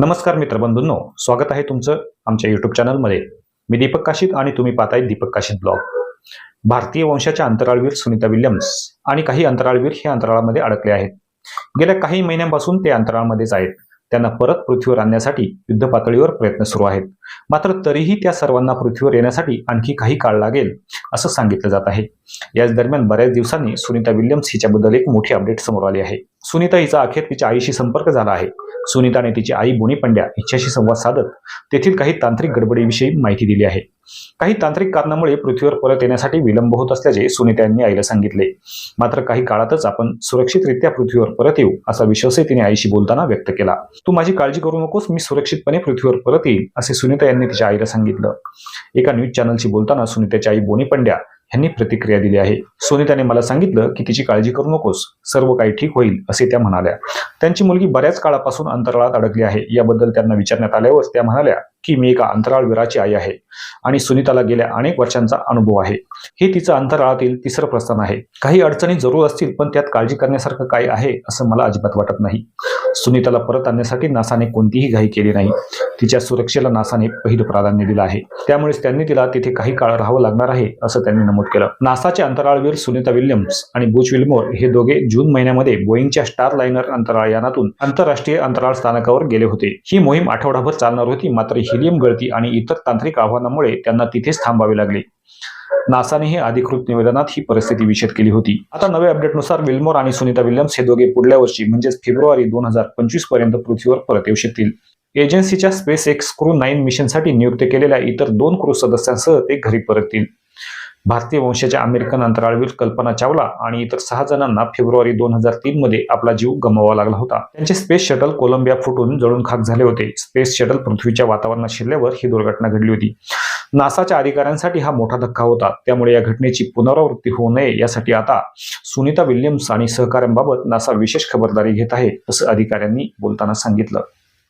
नमस्कार मित्रबंधूंनो स्वागत आहे तुमचं आमच्या युट्यूब चॅनलमध्ये मी दीपक काशीत आणि तुम्ही पाहताय दीपक काशीत ब्लॉग भारतीय वंशाच्या अंतराळवीर सुनीता विल्यम्स आणि काही अंतराळवीर हे अंतराळामध्ये अडकले आहेत. गेल्या काही महिन्यांपासून ते अंतराळमध्येच आहेत. त्यांना परत पृथ्वीवर आणण्यासाठी युद्ध पातळीवर प्रयत्न सुरू आहेत. मात्र तरीही त्या सर्वांना पृथ्वीवर येण्यासाठी आणखी काही काळ लागेल असं सांगितलं जात आहे. याच दरम्यान बऱ्याच दिवसांनी सुनीता विल्यम्स हिच्याबद्दल एक मोठी अपडेट समोर आली आहे. सुनीता हिचा अखेर तिच्या आईशी संपर्क झाला आहे. सुनीताने तिची आई बोनी पंड्या हिच्याशी संवाद साधत तेथील काही तांत्रिक गडबडीविषयी माहिती दिली आहे. काही तांत्रिक कारणामुळे पृथ्वीवर परत येण्यासाठी विलंब होत असल्याचे सुनीता यांनी आईला सांगितले. मात्र काही काळातच आपण सुरक्षितरित्या पृथ्वीवर परत येऊ असा विश्वासही तिने आईशी बोलताना व्यक्त केला. तू माझी काळजी करू नकोस मी सुरक्षितपणे पृथ्वीवर परत येईल असे सुनीता यांनी तिच्या आईला सांगितलं. एका न्यूज चॅनलशी बोलताना सुनीताची आई बोनी पंड्या यांनी प्रतिक्रिया दिली आहे. सुनीताने मला सांगितलं की तिची काळजी करू नकोस. सर्व काही ठीक होईल असे त्या म्हणाल्या. त्यांची मुलगी बऱ्याच काळापासून अंतराळात अडकली आहे. याबद्दल त्यांना विचारण्यात आल्यावर त्या म्हणाल्या की मी एका अंतराळवीराची आई आहे आणि सुनीताला गेल्या अनेक वर्षांचा अनुभव आहे. हे तिचं अंतराळातील तिसरं प्रस्थान आहे. काही अडचणी जरूर असतील पण त्यात काळजी करण्यासारखं काय आहे असं मला अजिबात वाटत नाही. सुनीताला परत आणण्यासाठी नासाने कोणतीही घाई केली नाही. तिच्या सुरक्षेला नासाने पहिलं प्राधान्य दिलं आहे. त्यामुळेच त्यांनी तिला तिथे काही काळ राहावं लागणार आहे असं त्यांनी नमूद केलं. नासाचे अंतराळवीर सुनीता विल्यम्स आणि बुच विल्मोर हे दोघे जून महिन्यामध्ये बोईंगच्या स्टार लायनर अंतराळ यानातून आंतरराष्ट्रीय अंतराळ स्थानकावर गेले होते. ही मोहीम आठवडाभर चालणार होती मात्र हिलियम गळती आणि इतर तांत्रिक आव्हानामुळे त्यांना तिथेच थांबावे लागले. नासानेही अधिकृत निवेदनात ही परिस्थिती विषद केली होती. आता नव्या अपडेटनुसार विल्मोर आणि सुनीता विल्यम्स हे दोघे पुढल्या वर्षी म्हणजेच फेब्रुवारी दोन हजार पंचवीसपर्यंत पृथ्वीवर परत येऊ शकतील. एजन्सीच्या स्पेस एक्स क्रू नाईन मिशनसाठी नियुक्त केलेल्या इतर दोन क्रू सदस्यांसह ते घरी परततील. भारतीय वंशाच्या अमेरिकन अंतराळवीर कल्पना चावला आणि इतर सहा जणांना फेब्रुवारी दोन हजार तीन मध्ये आपला जीव गमावा लागला होता. त्यांचे स्पेस शटल कोलंबिया फुटून जळून खाक झाले होते. स्पेस शटल पृथ्वीच्या वातावरणात शिरल्यावर ही दुर्घटना घडली होती. नासाच्या अधिकाऱ्यांसाठी हा मोठा धक्का होता. त्यामुळे या घटनेची पुनरावृत्ती होऊ नये यासाठी आता सुनीता विल्यम्स आणि सहकाऱ्यांबाबत नासा विशेष खबरदारी घेत आहे असं अधिकाऱ्यांनी बोलताना सांगितलं.